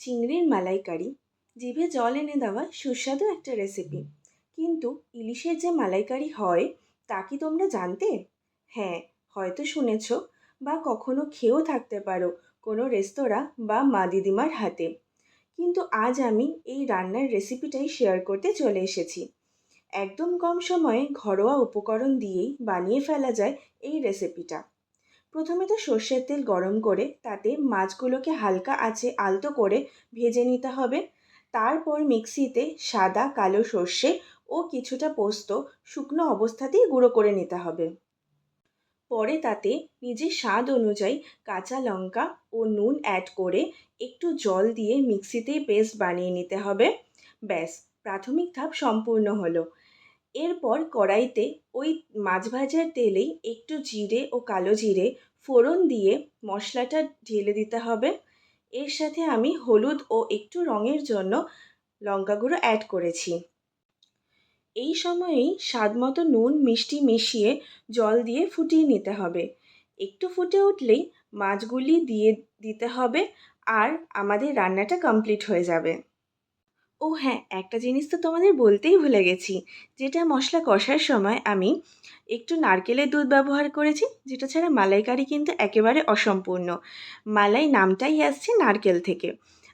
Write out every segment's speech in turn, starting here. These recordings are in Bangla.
মালাইকারি, জিভে জল এনে দেওয়া সুস্বাদু একটা রেসিপি কিন্তু ইলিশের যে মালাইকারি হয়, তা কি তোমরা জানতে? হ্যাঁ হয়তো শুনেছ বা কখনো খেয়েও থাকতে পারো কোনো রেস্তোরাঁ বা মা দিদিমার হাতে। কিন্তু আজ আমি এই রান্নার রেসিপিটাই শেয়ার করতে চলে এসেছি। একদম কম সময়ে ঘরোয়া উপকরণ দিয়েই বানিয়ে ফেলা যায় এই রেসিপিটা প্রথমে তো সর্ষের তেল গরম করে তাতে মাছগুলোকে হালকা আঁচে আলতো করে ভেজে নিতে হবে। তারপর মিক্সিতে সাদা, কালো সর্ষে ও কিছুটা পোস্ত শুকনো অবস্থাতেই গুঁড়ো করে নিতে হবে। পরে তাতে নিজের স্বাদ অনুযায়ী কাঁচা লঙ্কা ও নুন অ্যাড করে একটু জল দিয়ে মিক্সিতেই পেস্ট বানিয়ে নিতে হবে। ব্যাস, প্রাথমিক ধাপ সম্পূর্ণ হলো। এরপর কড়াইতে ওই মাছ ভাজার তেলেই একটু জিরে ও কালো জিরে ফোড়ন দিয়ে মশলাটা ঢেলে দিতে হবে। এর সাথে আমি হলুদ ও একটু রঙের জন্য লঙ্কা গুঁড়ো অ্যাড করেছি। এই সময়েই স্বাদ মতো নুন, মিষ্টি মিশিয়ে জল দিয়ে ফুটিয়ে নিতে হবে। একটু ফুটে উঠলেই মাছগুলি দিয়ে দিতে হবে আর আমাদের রান্নাটা কমপ্লিট হয়ে যাবে। ও হ্যাঁ একটা জিনিস তো তোমাদের বলতেই ভুলে গেছি। যেটা মশলা কষার সময় আমি একটু নারকেলের দুধ ব্যবহার করেছি, যেটা ছাড়া মালাইকারি কিন্তু একেবারে অসম্পূর্ণ। মালাই নামটাই আসছে নারকেল থেকে।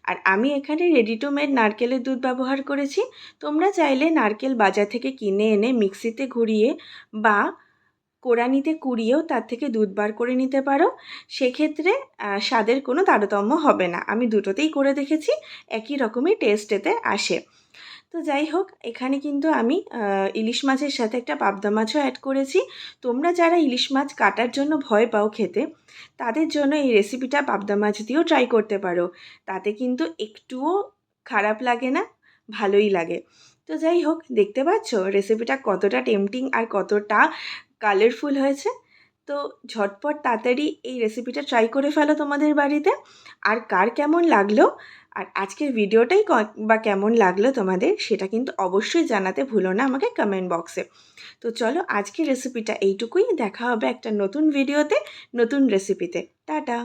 আর আমি এখানে রেডি টু মেড নারকেলের দুধ ব্যবহার করেছি। তোমরা চাইলে নারকেল বাজার থেকে কিনে এনে মিক্সিতে ঘুরিয়ে বা কোরানিতে কুড়িয়েও তার থেকে দুধ বার করে নিতে পারো। সেক্ষেত্রে স্বাদের কোনো তারতম্য হবে না। আমি দুটোতেই করে দেখেছি, একই রকমই টেস্ট এতে আসে। তো যাই হোক, এখানে কিন্তু আমি ইলিশ মাছের সাথে একটা পাবদা মাছও অ্যাড করেছি। তোমরা যারা ইলিশ মাছ কাটার জন্য ভয় পাও খেতে, তাদের জন্য এই রেসিপিটা পাবদা মাছ দিয়েও ট্রাই করতে পারো। তাতে কিন্তু একটুও খারাপ লাগে না, ভালোই লাগে। তো যাই হোক, দেখতে পাচ্ছ রেসিপিটা কতটা টেম্পটিং আর কতটা কালারফুল হয়েছে। তো ঝটপট তাড়াতাড়ি এই রেসিপিটা ট্রাই করে ফেলো তোমাদের বাড়িতে। আর কার কেমন লাগল? আর আজকের ভিডিওটাই বা কেমন লাগল তোমাদের সেটা কিন্তু অবশ্যই জানাতে ভুলো না আমাকে কমেন্ট বক্সে তো চলো আজকের রেসিপিটা এইটুকুই। দেখা হবে একটা নতুন ভিডিওতে নতুন রেসিপিতে টাটা!